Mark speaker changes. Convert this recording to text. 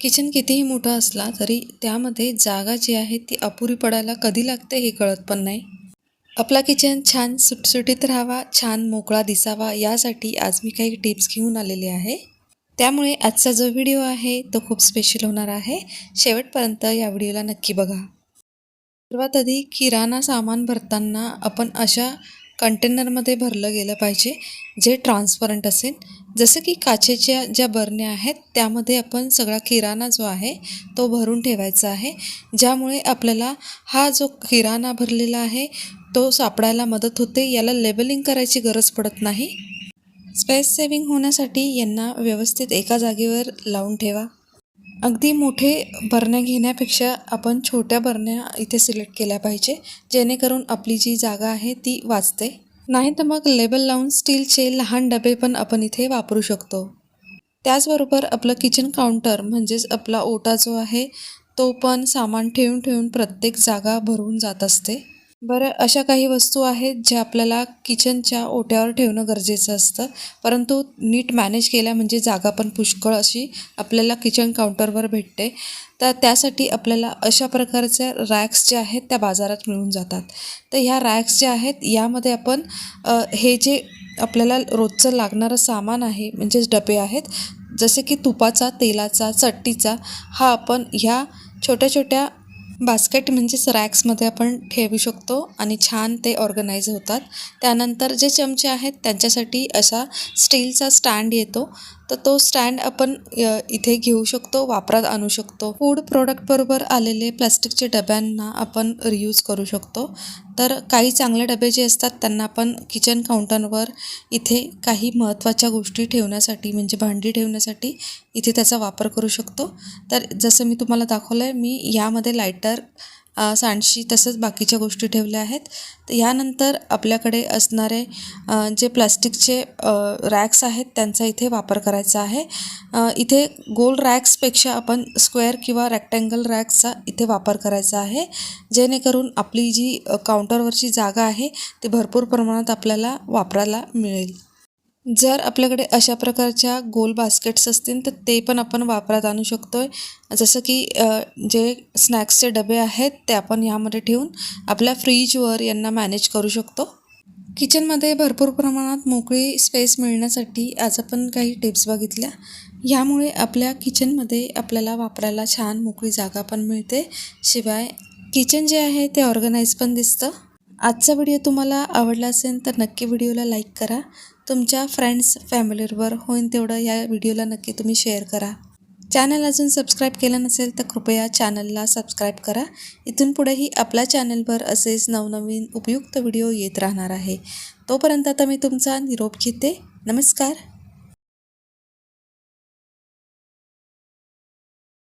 Speaker 1: Kitchen कितीही मोठं असला तरी त्यामध्ये जागा जी आहे ती अपुरी पडायला कधी लागते हे कळत पण नाही. आपला किचन छान सुटसुटीत राहावा छान मोकळा दिसावा यासाठी आज मी काही टिप्स घेऊन आलेले आहे. त्यामुळे आजचा जो व्हिडिओ आहे तो खूप स्पेशल होणार आहे. शेवटपर्यंत या व्हिडिओला नक्की बघा. सर्वात आधी किराणा सामान भरताना आपण अशा कंटेनरमध्ये भरलं गेलं पाहिजे जे ट्रान्सपरंट असेल. जसं की काचेच्या ज्या बरण्या आहेत त्यामध्ये आपण सगळा किराणा जो आहे तो भरून ठेवायचा आहे. ज्यामुळे आपल्याला हा जो किराणा भरलेला आहे तो सापडायला मदत होते. याला लेबलिंग करायची गरज पडत नाही. स्पेस सेविंग होण्यासाठी यांना व्यवस्थित एका जागेवर लावून ठेवा. अगदी मोठे बरण्या घेण्यापेक्षा आपण छोट्या बरण्या इथे सिलेक्ट केल्या पाहिजे जेणेकरून आपली जी जागा आहे ती वाचते. नाही तर मग लेबल लावून स्टीलचे लहान डबे पण आपण इथे वापरू शकतो. त्याचबरोबर आपलं किचन काउंटर म्हणजेच आपला ओटा जो आहे तो पण सामान ठेवून ठेवून प्रत्येक जागा भरून जात असते. बरं अशा काही वस्तू आहेत ज्या आपल्याला किचनच्या ओट्यावर ठेवणं गरजेचं असतं. परंतु नीट मॅनेज केल्या म्हणजे जागा पण पुष्कळ अशी आपल्याला किचन काउंटरवर भेटते. तर त्यासाठी आपल्याला अशा प्रकारच्या रॅक्स ज्या आहेत त्या बाजारात मिळून जातात. तर ह्या रॅक्स ज्या आहेत यामध्ये आपण हे जे आपल्याला रोजचं लागणारं सामान आहे म्हणजेच डबे आहेत जसे की तुपाचा तेलाचा चट्टीचा हा आपण ह्या छोट्या छोट्या बास्केट म्हणजेच रॅक्समध्ये आपण ठेवू शकतो आणि छान ते ऑर्गनाईज होतात. त्यानंतर जे चमचे आहेत त्यांच्यासाठी असा स्टीलचा स्टँड येतो. तर तो स्टँड आपण इथे घेऊ शकतो वापरात आणू शकतो. फूड प्रोडक्टबरोबर आलेले प्लास्टिकचे डब्यांना आपण रियूज करू शकतो. तर काही चांगले डबे जे असतात त्यांना आपण किचन काउंटरवर इथे काही महत्त्वाच्या गोष्टी ठेवण्यासाठी म्हणजे भांडी ठेवण्यासाठी इथे त्याचा वापर करू शकतो. तर जसं मी तुम्हाला दाखवलं आहे मी यामध्ये लायटर सांडशी तसंच बाकीच्या गोष्टी ठेवल्या आहेत. तर यानंतर आपल्याकडे असणारे जे प्लास्टिकचे रॅक्स आहेत त्यांचा इथे वापर करायचा आहे. इथे गोल रॅक्सपेक्षा आपण स्क्वेअर किंवा रेक्टँगल रॅक्सचा इथे वापर करायचा आहे. जेणेकरून आपली जी काउंटरवरची जागा आहे ती भरपूर प्रमाणात आपल्याला वापरायला मिळेल. जर आपल्याकडे अशा प्रकारच्या गोल बास्केट्स असतील तर ते पण आपण वापरात आणू शकतो आहे जसं की जे स्नॅक्सचे डबे आहेत ते आपण यामध्ये ठेवून आपल्या फ्रीजवर यांना मॅनेज करू शकतो. किचनमध्ये भरपूर प्रमाणात मोकळी स्पेस मिळण्यासाठी आज आपण काही टिप्स बघितल्या. यामुळे आपल्या किचनमध्ये आपल्याला वापरायला छान मोकळी जागा पण मिळते. शिवाय किचन जे आहे ते ऑर्गनाईज पण दिसतं. आजचा व्हिडिओ तुम्हाला आवडला असेल तर नक्की व्हिडिओला लाईक करा. तुमच्या फ्रेंड्स फॅमिलीवर होईन तेवढं या व्हिडिओला नक्की तुम्ही शेअर करा. चॅनल अजून सबस्क्राईब केलं नसेल तर कृपया चॅनलला सबस्क्राईब करा. इथून पुढेही आपल्या चॅनलवर असेच नवनवीन उपयुक्त व्हिडिओ येत राहणार आहे. तोपर्यंत आता मी तुमचा निरोप घेते. नमस्कार.